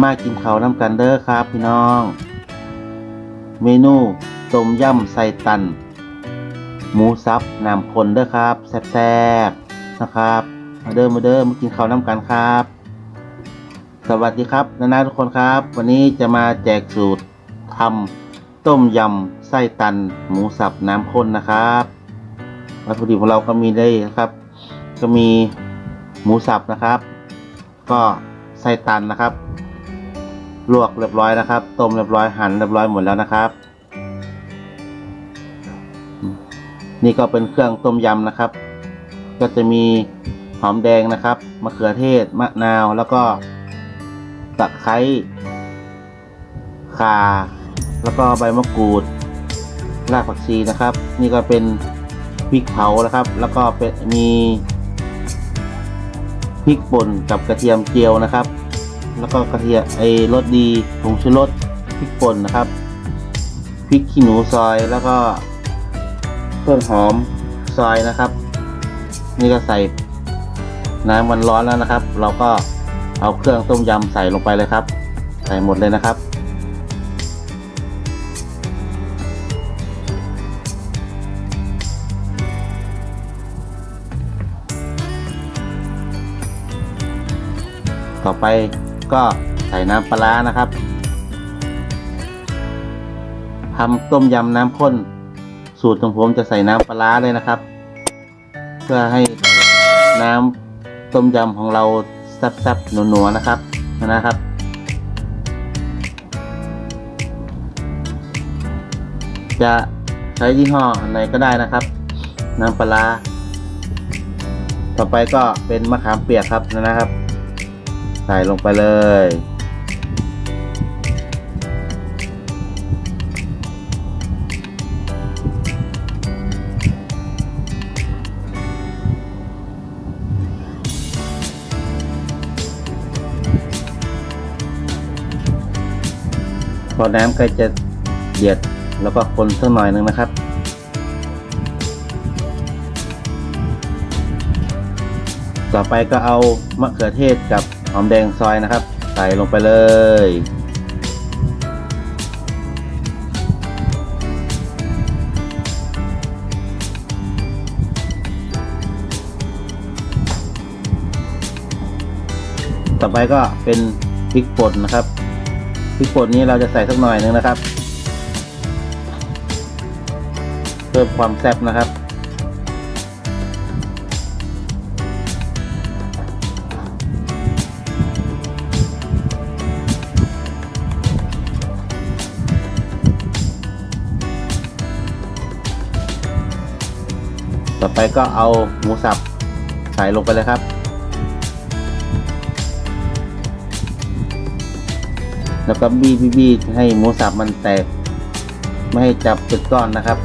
มากินข้าวน้ำกันเด้อครับพี่น้อง เมนูต้มยำใส่ตัน หมูสับน้ำข้นเด้อครับแซ่บๆนะครับ มาเด้อมาเด้อมากินข้าวน้ำกันครับ สวัสดีครับนานาทุกคนครับ วันนี้จะมาแจกสูตรทำต้มยำไส้ตัน หมูสับน้ำข้นนะครับวัตถุดิบของเราก็มีได้นะครับ ก็มีหมูสับนะครับ ก็ไส้ตันนะครับ ลวกเรียบร้อยนะครับ ต้มเรียบร้อยหั่นเรียบร้อยหมดแล้วนะครับ นี่ก็เป็นเครื่องต้มยำนะครับ ก็จะมีหอมแดงนะครับมะเขือเทศมะนาวแล้วก็ตะไคร้ข่าแล้วก็ใบมะกรูดรากผักชีนะครับ นี่ก็เป็นพริกเผานะครับ แล้วก็เป็นมีพริกป่นกับกระเทียมเจียวนะครับ แล้วก็กระเทียมไอ้รสดีผงชูรสพริกป่นนะครับพริกขี้หนูซอยแล้วก็ต้นหอมซอยนะครับ นี่ก็ใส่น้ำมันร้อนแล้วนะครับ เราก็เอาเครื่องต้มยำใส่ลงไปเลยครับ ใส่หมดเลยนะครับ ต่อไป ก็ใส่น้ำปลานะครับทำต้มยำน้ำข้น สูตรของผมจะใส่น้ำปลาเลยนะครับ เพื่อให้น้ำต้มยำของเราแซ่บๆหนัวๆนะครับนะครับจะใช้ยี่ห้อไหนก็ได้นะครับ น้ำปลา ต่อไปก็เป็นมะขามเปียกครับนะครับ ใส่ลงไปเลย พอน้ำใกล้จะเดือดแล้วก็คนสักหน่อยหนึงนะครับต่อไปก็เอามะเขือเทศกับ หอมแดงซอยนะครับ ใส่ลงไปเลย ต่อไปก็เป็นพริกป่นนะครับพริกป่นนี้เราจะใส่สักหน่อยหนึงนะครับ เพิ่มความแซ่บนะครับ ต่อไปก็เอาหมูสับใส่ลงไปเลยครับ แล้วก็บี้บี้ให้หมูสับมันแตก ไม่ให้จับเป็นก้อนนะครับ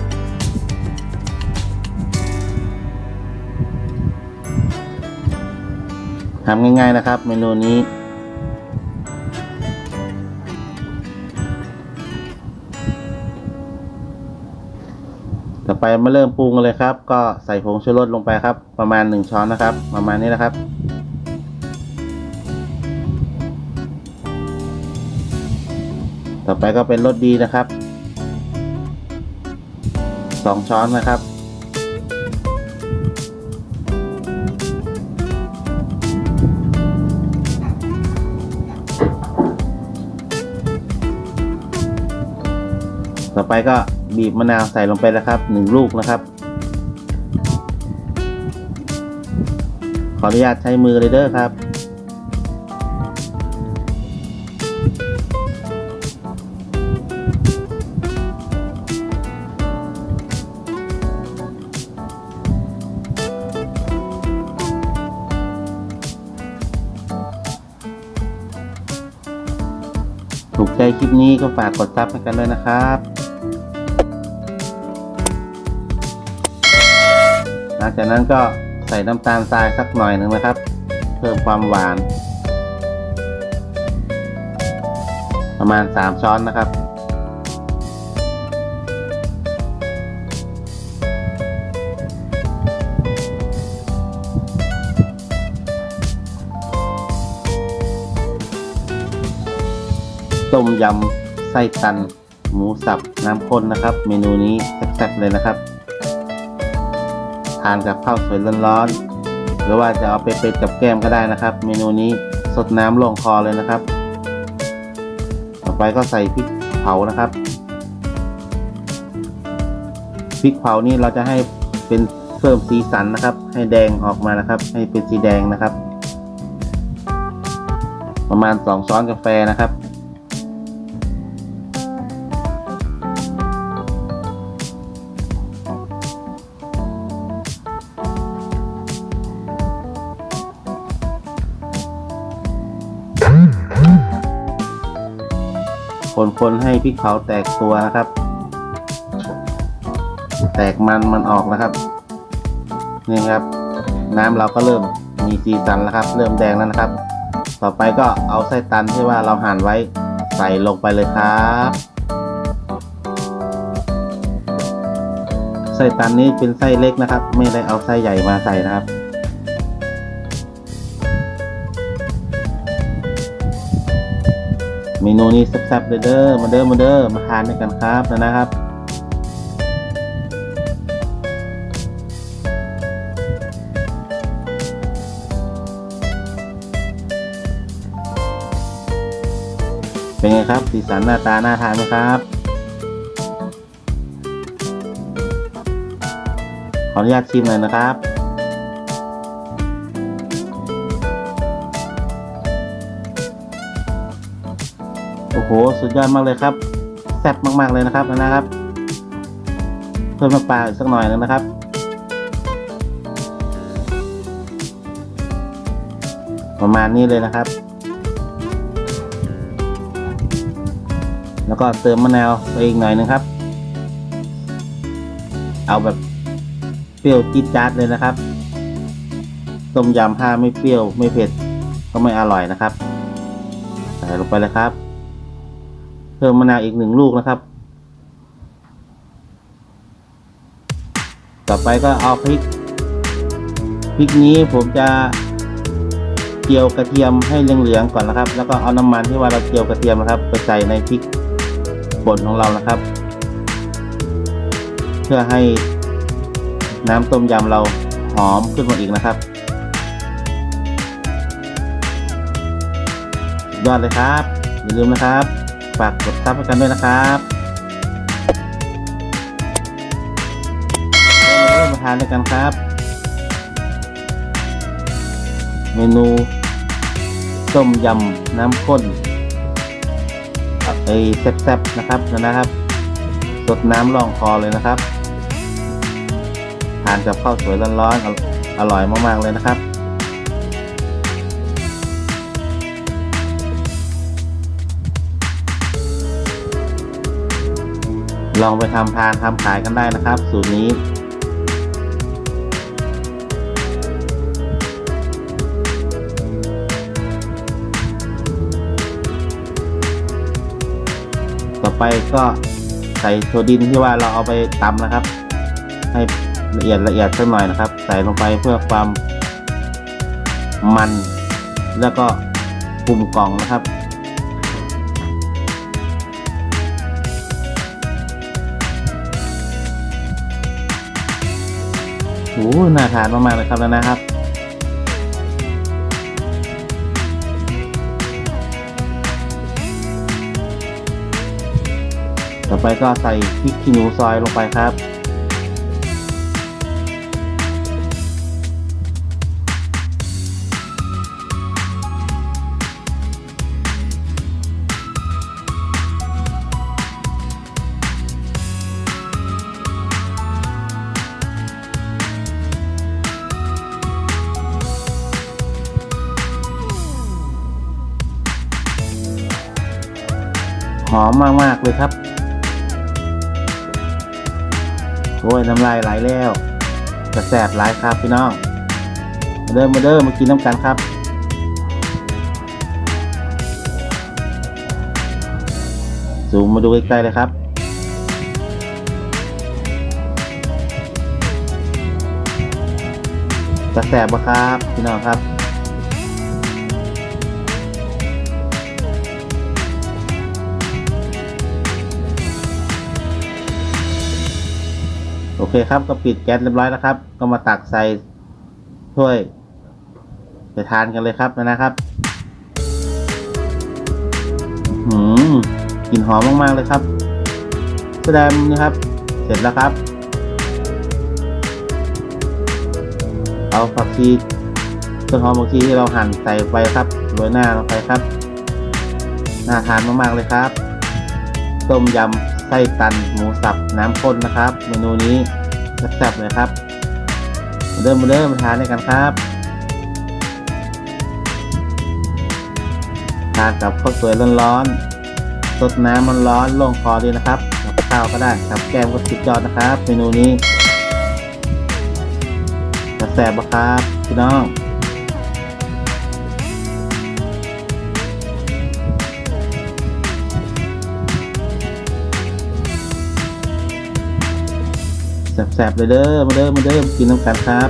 ทำง่ายๆนะครับ เมนูนี้ ต่อไปมาเริ่มปรุงกันเลยครับ ก็ใส่ผงชูรสลงไปครับ ประมาณ 1 ช้อนนะครับ ประมาณนี้นะครับ ต่อไปก็เป็นรสดีนะครับ 2 ช้อนนะครับต่อไปก็ บีบมะนาวใส่ลงไปแล้วครับหนึ่งลูกนะครับ ขออนุญาตใช้มือเลยเด้อครับ ถูกใจคลิปนี้ก็ฝากกดซับให้กันด้วยนะครับ ลังจากนั้นก็ใส่น้ำตาลทรายสักหน่อยหนึ่งนะครับ เพิ่มความหวาน ประมาณ 3 ช้อนนะครับ ต้มยำไส้ตันหมูสับน้ำข้นนะครับ เมนูนี้แซ่บๆเลยนะครับานกับข้าวสวยร้อนๆหรือว่าจะเอาไปเป็ดกับแก้มก็ได้นะครับ เมนูนี้สดน้ำลงคอเลยนะครับ ต่อไปก็ใส่พริกเผานะครับพริกเผานี่เราจะให้เป็นเพิ่มสีสันนะครับ ให้แดงออกมานะครับ ให้เป็นสีแดงนะครับ ประมาณสองช้อนกาแฟนะครับ คนๆให้พริกเผาแตกตัวนะครับ แตกมันมันออกนะครับนี่ครับ น้ำเราก็เริ่มมีสีสันแล้วครับ เริ่มแดงแล้วนะครับ ต่อไปก็เอาไส้ตันที่ว่าเราหั่นไว้ใส่ลงไปเลยครับไส้ตันนี้เป็นไส้เล็กนะครับ ไม่ได้เอาไส้ใหญ่มาใส่นะครับ มนูนี้แซ่บๆเลยเด้อมาเด้อมาเด้อมาทานด้วยกันครับนะนะครับเป็นไงครับสีสันหน้าตาน่าทานไหมครับ ขออนุญาตชิมหน่อยนะครับ อ้โห สุดยอดมากเลยครับ แซ่บมากๆเลยนะครับนะครับ เพิ่มน้ำปลาอีกสักหน่อยนึงนะครับ ประมาณนี้เลยนะครับ แล้วก็เติมมะนาวไปอีกหน่อยนึงครับ เอาแบบเปรี้ยวจี๊ดจ๊าดเลยนะครับ ต้มยำถ้าไม่เปรี้ยวไม่เผ็ดก็ไม่อร่อยนะครับ ใส่ลงไปเลยครับ เพิ่มมะนาวอีกหนึ่งลูกนะครับ ต่อไปก็เอาพริก พริกนี้ผมจะเจียวกระเทียมให้เหลืองๆก่อนนะครับ แล้วก็เอาน้ำมันที่ว่าเราเจียวกระเทียมนะครับไปใส่ในพริกป่นของเรานะครับ เพื่อให้น้ำต้มยำเราหอมขึ้นมาอีกนะครับยอดเลยครับ อย่าลืมนะครับ ฝากกดซับให้กันด้วยนะครับเริ่มมาทานด้วยกันครับ เมนูต้มยำน้ำข้นไอ้แซ่บๆนะครับนะครับสดน้ำรองคอเลยนะครับ ทานกับข้าวสวยร้อนๆอร่อยมากๆเลยนะครับ ลองไปทำทานทำขายกันได้นะครับ สูตรนี้ ต่อไปก็ใส่โซดินที่ว่าเราเอาไปตำนะครับ ให้ละเอียดละเอียดสักหน่อยนะครับ ใส่ลงไปเพื่อความมัน แล้วก็กลุ่มกล่องนะครับ โอ้โหน่าทานมากๆเลยครับแล้วนะครับ ต่อไปก็ใส่พริกขี้หนูซอยลงไปครับ อมมาก ๆ เลยครับ โอ้ยน้ำลายไหลแล้วกระแสบหลายครับพี่น้องมาเดิมมาเดิมมากินน้ำกันครับซูมมาดูใกล้ๆเลยครับกระแสบะครับพี่น้องครับ โอเครับก็ปิดแก๊สเรียบร้อยแล้วครับ ก็มาตักใส่ถ้วยไปทานกันเลยครับนะครับหืมกลิ่นหอมมากๆเลยครับ แสดงนะครับ เสร็จแล้วครับ เอาผักชีต้นหอมผักชีที่เราหั่นใส่ไปครับโรยหน้าลงไปครับ น่าทานมากๆเลยครับ ต้มยำ ไส้ตันหมูสับน้ำข้นนะครับ เมนูนี้แซ่บๆเลยครับมาเริ่มมาเริ่มมาทานด้วยกันครับทานกับข้าวสวยร้อนๆสดน้ำมันร้อนลงคอดีนะครับกับข้าวก็ได้กับแกมก็สุดยอดนะครับ เมนูนี้จะแซ่บปะครับพี่น้อง แสบๆเลยเด้อมาเด้อมาเด้อกินน้ำกันครับ